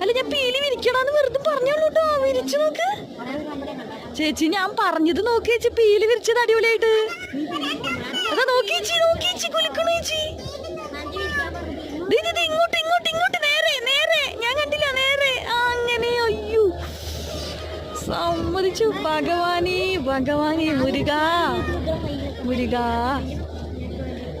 അല്ല ഞാൻ പീലി വിരിക്കണമെന്ന് വെറുതെ പറഞ്ഞോളൂ വിരിച്ചു നോക്ക്. ചേച്ചി ഞാൻ പറഞ്ഞത് നോക്കി ചേച്ചി. പീലി വിരിച്ചത് അടിപൊളിയായിട്ട്. അതാ നോക്കി ചേച്ചി നോക്കി ചേച്ചി. കുലിക്കണു ചേച്ചി. ഇങ്ങോട്ട് നേരെ നേരെ. ഞാൻ കണ്ടില്ല നേരെ. അയ്യോ. സമ്മതിച്ചു. ഭഗവാനേ ഭഗവാനേ മുരുക. മുരുക.